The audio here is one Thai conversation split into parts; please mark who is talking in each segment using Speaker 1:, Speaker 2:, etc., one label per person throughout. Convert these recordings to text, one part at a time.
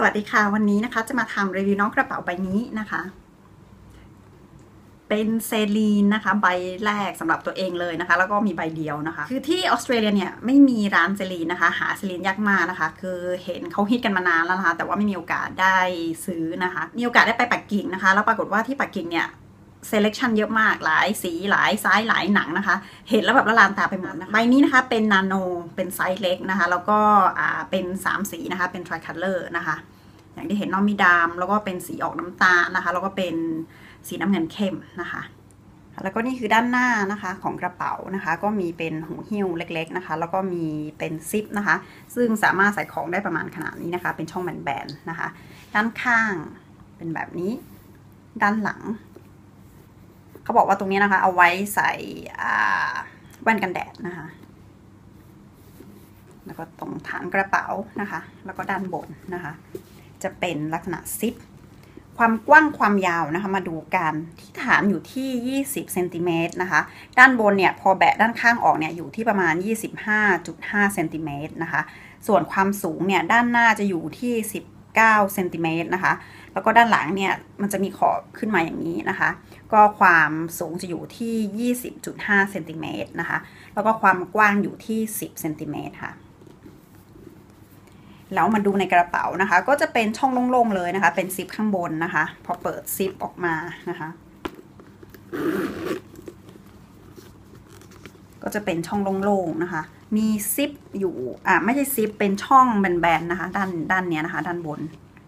Speaker 1: สวัสดีค่ะ วันนี้นะคะจะมาทำรีวิวน้องกระเป๋าใบนี้นะคะ เป็นเซรีนนะคะ ใบแรกสำหรับตัวเองเลยนะคะ แล้วก็มีใบเดียวนะคะ คือที่ออสเตรเลียเนี่ยไม่มีร้านเซรีนนะคะ หาเซรีนยากมากนะคะ คือเห็นเขาฮิตกันมานานแล้วนะคะ แต่ว่าไม่มีโอกาสได้ซื้อนะคะ มีโอกาสได้ไปปักกิ่งนะคะ แล้วปรากฏว่าที่ปักกิ่งเนี่ย เซเลคชันเยอะมากหลายสีหลายไซส์หลายหนังนะคะ เห็นแล้วแบบละลานตาไปหมดนะคะใบนี้นะคะเป็นนาโนเป็นไซส์เล็กนะคะ แล้วก็อ่าเป็น 3 สีนะคะ เป็น tri color นะคะ อย่างที่เห็นน้องมีดำแล้วก็เป็นสีออกน้ำตาลนะคะ แล้วก็เป็นสีน้ำเงินเข้มนะคะแล้วก็นี่คือด้านหน้านะคะของกระเป๋านะคะ ก็มีเป็นหูหิ้วเล็ก ๆนะคะ แล้วก็มีเป็นซิปนะคะ ซึ่งสามารถใส่ของได้ประมาณขนาดนี้นะคะ เป็นช่องแบนๆนะคะ ด้านข้างเป็นแบบนี้ ด้านหลัง เขาบอกว่าตรงนี้นะคะ เอาไว้ใส่แว่นกันแดดนะคะ แล้วก็ตรงฐานกระเป๋านะคะ แล้วก็ด้านบนนะคะ จะเป็นลักษณะซิป ความกว้างความยาวนะคะ มาดูกันที่ฐานอยู่ที่ 20เซนติเมตรนะคะ ด้านบนเนี่ยพอแบะด้านข้างออกเนี่ยอยู่ที่ประมาณ 25.5เซนติเมตรนะคะ ส่วนความสูงเนี่ยด้านหน้าจะอยู่ที่10 9เซนติเมตรนะคะ แล้วก็ด้านหลังเนี่ยมันจะมีขอบขึ้นมาอย่างนี้นะคะ ก็ความสูงจะอยู่ที่ 20.5เซนติเมตรนะคะ แล้วก็ความกว้างอยู่ที่ 10เซนติเมตรค่ะ แล้วมาดูในกระเป๋านะคะ ก็จะเป็นช่องโล่งๆเลยนะคะ เป็นซิปข้างบนนะคะ พอเปิดซิปออกมานะคะ ก็จะเป็นช่องโล่งๆนะคะ มีซิปอยู่ อ่าไม่ใช่ซิป เป็นช่องแบนๆนะคะ ด้านด้านเนี้ยนะคะ ด้านบน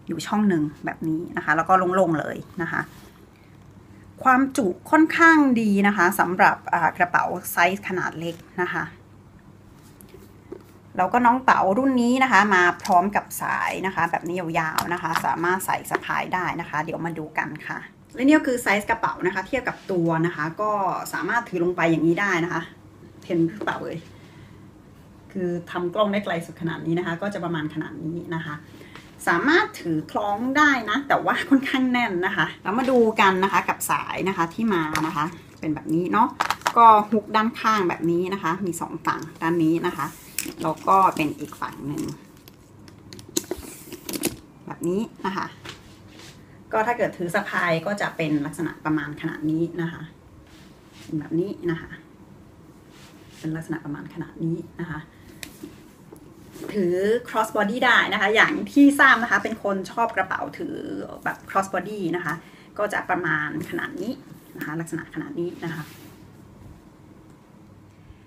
Speaker 1: อยู่ช่องหนึ่งแบบนี้นะคะ แล้วก็โล่งๆเลยนะคะ ความจุค่อนข้างดีนะคะสำหรับกระเป๋าไซส์ขนาดเล็กนะคะแล้วก็น้องเป๋ารุ่นนี้นะคะ มาพร้อมกับสายนะคะ แบบนี้ยาวๆนะคะ สามารถใส่สะพายได้นะคะ เดี๋ยวมาดูกันค่ะ และนี่ก็คือไซส์กระเป๋านะคะ เทียบกับตัวนะคะ ก็สามารถถือลงไปอย่างนี้ได้นะคะ เห็นหรือเปล่าเลยคือทำกล้องได้ไกลสุดขนาดนี้นะคะ ก็จะประมาณขนาดนี้นะคะ สามารถถือคล้องได้นะ แต่ว่าค่อนข้างแน่นนะคะ แล้วมาดูกันนะคะกับสายนะคะที่มานะคะ เป็นแบบนี้เนาะก็ฮุกด้านข้างแบบนี้นะคะ มีสองฝั่งด้านนี้นะคะแล้วก็เป็นอีกฝั่งหนึ่งแบบนี้นะคะ ก็ถ้าเกิดถือสะพายก็จะเป็นลักษณะประมาณขนาดนี้นะคะเป็นแบบนี้นะคะ เป็นลักษณะประมาณขนาดนี้นะคะ ถือ cross body ได้นะคะ อย่างที่ทราบนะคะ เป็นคนชอบกระเป๋าถือแบบ cross body นะคะ ก็จะประมาณขนาดนี้นะคะ ลักษณะขนาดนี้นะคะ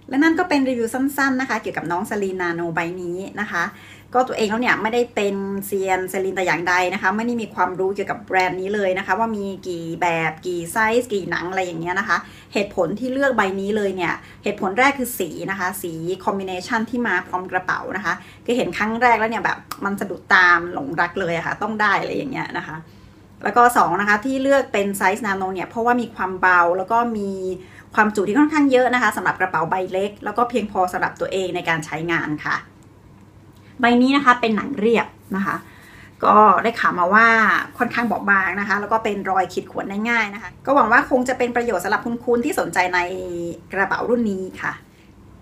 Speaker 1: และนั่นก็เป็นรีวิวสั้นๆนะคะ เกี่ยวกับน้องซาลีนาโนใบนี้นะคะ ก็ตัวเองแล้วเนี่ยไม่ได้เป็นเซียนซาลีนแต่อย่างใดนะคะ ไม่ได้มีความรู้เกี่ยวกับแบรนด์นี้เลยนะคะ ว่ามีกี่แบบกี่ไซส์กี่หนังอะไรอย่างเงี้ยนะคะ เหตุผลที่เลือกใบนี้เลยเนี่ย เหตุผลแรกคือสีนะคะ สีคอมบิเนชันที่มาพร้อมกระเป๋านะคะก็เห็นครั้งแรกแล้วเนี่ยแบบมันสะดุดตามหลงรักเลยอะคะ่ะต้องได้อะไรอย่างเงี้ยนะคะ แล้วก็2นะคะที่เลือกเป็นไซส์นาโนเนี่ยเพราะว่ามีความเบาแล้วก็มีความจุที่ค่อนข้างเยอะนะคะสำหรับกระเป๋าใบเล็ก แล้วก็เพียงพอสำหรับตัวเองในการใช้งานค่ะ ใบนี้นะคะเป็นหนังเรียบนะคะ ก็ได้ข่าวมาว่าค่อนข้างบอบบางนะคะ แล้วก็เป็นรอยขีดข่วนได้ง่ายนะคะ ก็หวังว่าคงจะเป็นประโยชน์สำหรับคุณคุณที่สนใจในกระเป๋ารุ่นนี้ค่ะ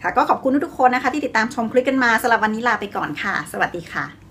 Speaker 1: ค่ะ ก็ขอบคุณทุกคนนะคะ ที่ติดตามชมคลิปกันมาสำหรับวันนี้ลาไปก่อนค่ะ สวัสดีค่ะ